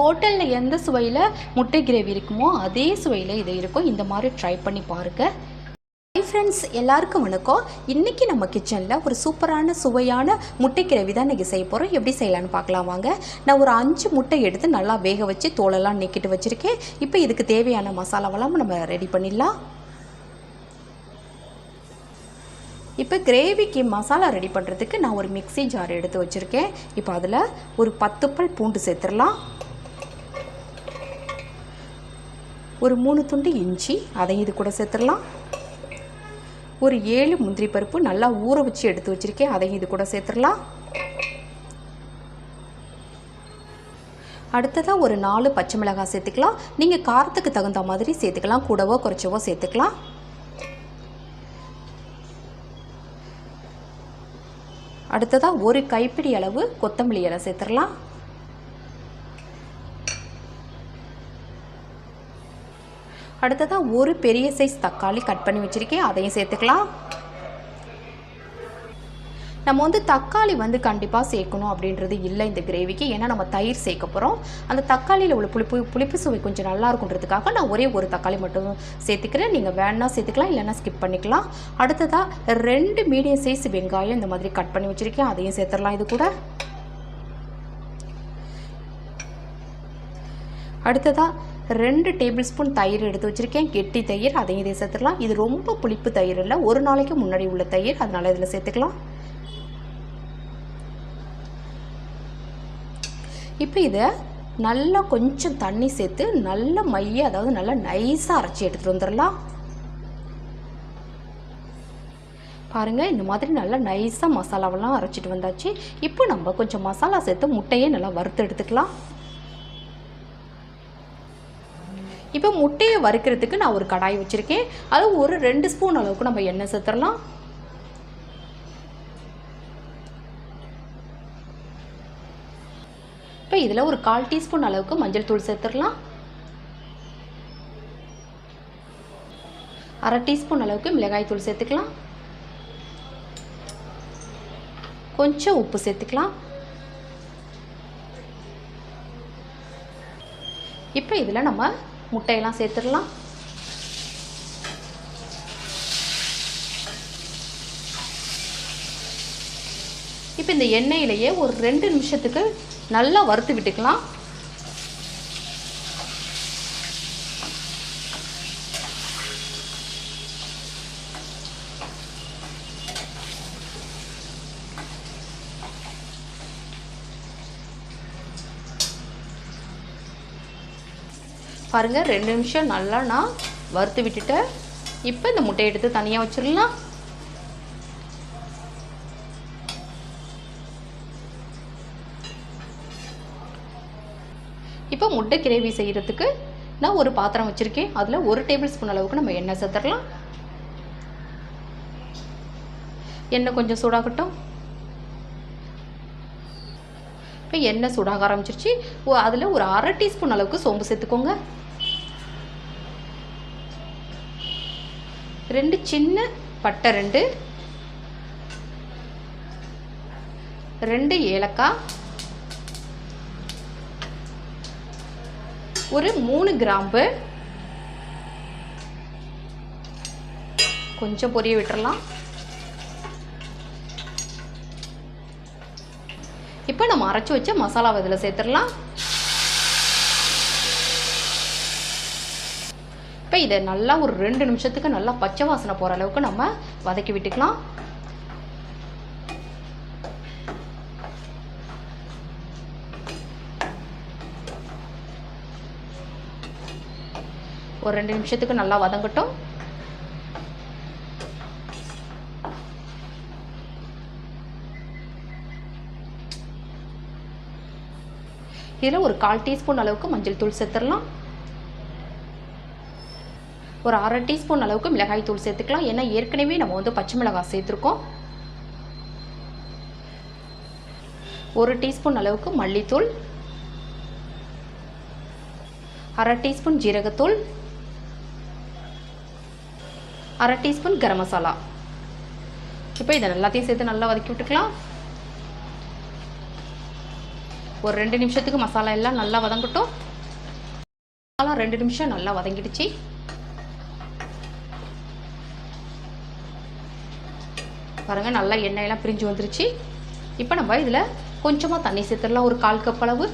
ஹோட்டலில் எந்த சுவையில் முட்டை கிரேவி இருக்குமோ அதே சுவையில் இது இருக்கும். இந்த மாதிரி ட்ரை பண்ணி பாருங்கள் ஹை ஃப்ரெண்ட்ஸ் எல்லாருக்கும் வணக்கம். இன்றைக்கி நம்ம கிச்சனில் ஒரு சூப்பரான சுவையான முட்டை கிரேவி தான் இன்றைக்கி செய்ய போகிறோம் எப்படி செய்யலான்னு பார்க்கலாம் வாங்க. நான் ஒரு அஞ்சு முட்டை எடுத்து நல்லா வேக வச்சு தோலெல்லாம் நீக்கிட்டு வச்சுருக்கேன். இப்போ இதுக்கு தேவையான மசாலாவெல்லாம் நம்ம ரெடி பண்ணிடலாம். இப்போ கிரேவிக்கு மசாலா ரெடி பண்ணுறதுக்கு நான் ஒரு மிக்ஸி ஜார் எடுத்து வச்சுருக்கேன். இப்போ அதில் ஒரு பத்து பல் பூண்டு சேர்த்துடலாம். ஒரு மூணு துண்டு இஞ்சி அதையும் இது கூட சேர்த்துடலாம். ஒரு ஏழு முந்திரி பருப்பு நல்லா ஊற வச்சு எடுத்து வச்சுருக்கேன் அதையும் இது கூட சேர்த்துடலாம். அடுத்ததாக ஒரு நாலு பச்சை மிளகாய் சேர்த்துக்கலாம். நீங்கள் காரத்துக்கு தகுந்த மாதிரி சேர்த்துக்கலாம் கூடவோ குறைச்சவோ சேர்த்துக்கலாம். அடுத்ததாக ஒரு கைப்பிடி அளவு கொத்தமல்லி இலை சேர்த்துடலாம். அடுத்ததாக ஒரு பெரிய சைஸ் தக்காளி கட் பண்ணி வச்சுருக்கேன். அதையும் சேர்த்துக்கலாம். நம்ம வந்து தக்காளி வந்து கண்டிப்பாக சேர்க்கணும் அப்படின்றது இல்லை இந்த கிரேவிக்கு ஏன்னா நம்ம தயிர் சேர்க்க போகிறோம் அந்த தக்காளியில் உள்ள புளிப்பு புளிப்பு சுவை கொஞ்சம் நல்லா இருக்குன்றதுக்காக நான் ஒரே ஒரு தக்காளி மட்டும் சேர்த்துக்கிறேன். நீங்கள் வேணா சேர்த்துக்கலாம் இல்லைன்னா ஸ்கிப் பண்ணிக்கலாம். அடுத்ததாக ரெண்டு மீடியம் சைஸ் வெங்காயம் இந்த மாதிரி கட் பண்ணி வச்சுருக்கேன். அதையும் சேர்த்துடலாம் இது கூட. அடுத்ததாக ரெண்டு டேபிள் ஸ்பூன் தயிர் எடுத்து வச்சுருக்கேன். கெட்டி தயிர் அதையும் இதை சேர்த்துக்கலாம் இது ரொம்ப புளிப்பு தயிர் இல்லை. ஒரு நாளைக்கு முன்னாடி உள்ள தயிர். அதனால் இதில் சேர்த்துக்கலாம். இப்போ இதை நல்லா கொஞ்சம் தண்ணி சேர்த்து நல்ல மைய அதாவது நல்லா நைஸாக அரைச்சி எடுத்துகிட்டு வந்துடலாம். பாருங்கள் இந்த மாதிரி நல்லா நைஸாக மசாலாவெல்லாம் அரைச்சிட்டு வந்தாச்சு. இப்போ நம்ம கொஞ்சம் மசாலா சேர்த்து முட்டையை நல்லா வறுத்து எடுத்துக்கலாம். இப்போ முட்டையை வறுக்கிறதுக்கு நான் ஒரு கடாய் வச்சுருக்கேன். அது ஒரு ரெண்டு ஸ்பூன் அளவுக்கு நம்ம எண்ணெய் சேர்த்துடலாம். இப்போ இதில் ஒரு கால் டீஸ்பூன் அளவுக்கு மஞ்சள் தூள் சேர்த்துடலாம். அரை டீஸ்பூன் அளவுக்கு மிளகாய் தூள் சேர்த்துக்கலாம். கொஞ்சம் உப்பு சேர்த்துக்கலாம். இப்போ இதில் நம்ம முட்டையெல்லாம் சேர்த்துடலாம். இப்போ இந்த எண்ணெயிலேயே ஒரு ரெண்டு நிமிஷத்துக்கு நல்லா வறுத்து விட்டுக்கலாம். பாருங்கள் ரெண்டு நிமிஷம் நல்லா நான் வறுத்து விட்டுட்டேன். இப்போ இந்த முட்டையை எடுத்து தனியாக வச்சிடலாம். இப்போ முட்டை கிரேவி செய்கிறதுக்கு நான் ஒரு பாத்திரம் வச்சுருக்கேன். அதில் ஒரு டேபிள் ஸ்பூன் அளவுக்கு நம்ம எண்ணெய் சேர்த்துடலாம். எண்ணெய் கொஞ்சம் சூடாகட்டும். இப்போ எண்ணெய் சூடாக ஆரம்பிச்சிருச்சு. அதில் ஒரு அரை டீஸ்பூன் அளவுக்கு சோம்பு சேர்த்துக்கோங்க. ரெண்டு சின்ன பட்டை ரெண்டு. ரெண்டு ஏலக்காய். ஒரு மூணு கிராம்பு. கொஞ்சம் பொரிய விட்டுறலாம். இப்போ நம்ம அரைச்சி வச்ச மசாலாவை இதில் சேர்த்துடலாம். இப்போ இதை நல்லா ஒரு ரெண்டு நிமிஷத்துக்கு நல்லா பச்சை வாசனை போகிற அளவுக்கு நம்ம வதக்கி விட்டுக்கலாம். ஒரு ரெண்டு நிமிஷத்துக்கு நல்லா வதங்கட்டும். இதில் ஒரு கால் டீஸ்பூன் அளவுக்கு மஞ்சள் தூள் சேர்த்துடலாம். ஒரு அரை டீஸ்பூன் அளவுக்கு மிளகாய் தூள் சேர்த்துக்கலாம். ஏன்னா ஏற்கனவே நம்ம வந்து பச்சை மிளகாய் சேர்த்துருக்கோம். ஒரு டீஸ்பூன் அளவுக்கு மல்லித்தூள். அரை டீஸ்பூன் ஜீரகத்தூள். அரை டீஸ்பூன் கரம் மசாலா. இப்போ இதை எல்லாத்தையும் சேர்த்து நல்லா வதக்கி விட்டுக்கலாம். ஒரு ரெண்டு நிமிஷத்துக்கு மசாலா எல்லாம் நல்லா வதங்கட்டும். மசாலா ரெண்டு நிமிஷம் நல்லா வதங்கிடுச்சு. பாருங்கள் நல்லா எண்ணெயெல்லாம் பிரிஞ்சு வந்துருச்சு. இப்போ நம்ம இதில் கொஞ்சமாக தண்ணி சேர்த்துடலாம். ஒரு கால் கப் அளவு.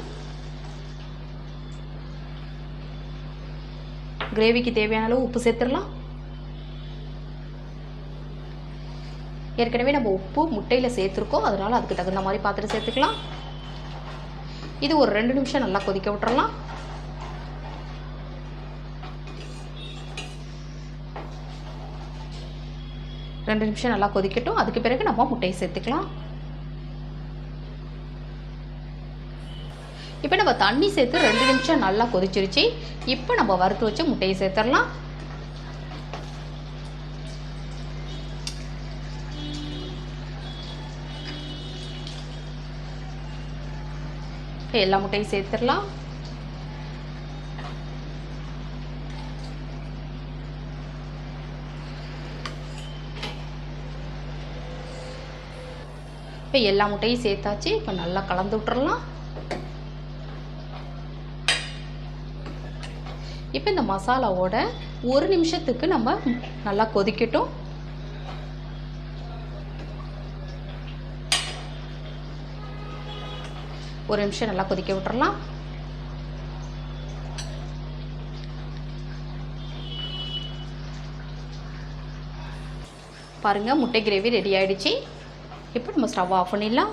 கிரேவிக்கு தேவையான அளவு உப்பு சேர்த்துடலாம். ஏற்கனவே நம்ம உப்பு முட்டையில் சேர்த்துருக்கோம். அதனால் அதுக்கு தகுந்த மாதிரி பார்த்துட்டு சேர்த்துக்கலாம். இது ஒரு ரெண்டு நிமிஷம் நல்லா கொதிக்க விட்டுறலாம். ரெண்டு நிமிஷம் நல்லா கொதிக்கட்டும். அதுக்கு பிறகு நம்ம முட்டையை சேர்த்துக்கலாம். இப்போ நம்ம தண்ணி சேர்த்து ரெண்டு நிமிஷம் நல்லா கொதிச்சிருச்சு. இப்போ நம்ம வறுத்து வச்சு முட்டையை சேர்த்துடலாம். எல்லா முட்டையும் சேர்த்துடலாம். இப்போ எல்லா முட்டையும் சேர்த்தாச்சு. இப்போ நல்லா கலந்து விட்டுறலாம். இப்போ இந்த மசாலாவோட ஒரு நிமிஷத்துக்கு நம்ம நல்லா கொதிக்கட்டும். ஒரு நிமிஷம் நல்லா கொதிக்க விட்டுறலாம். பாருங்கள் முட்டை கிரேவி ரெடி ஆயிடுச்சு. இப்போ நம்ம ஸ்டவ் ஆஃப் பண்ணிடலாம்?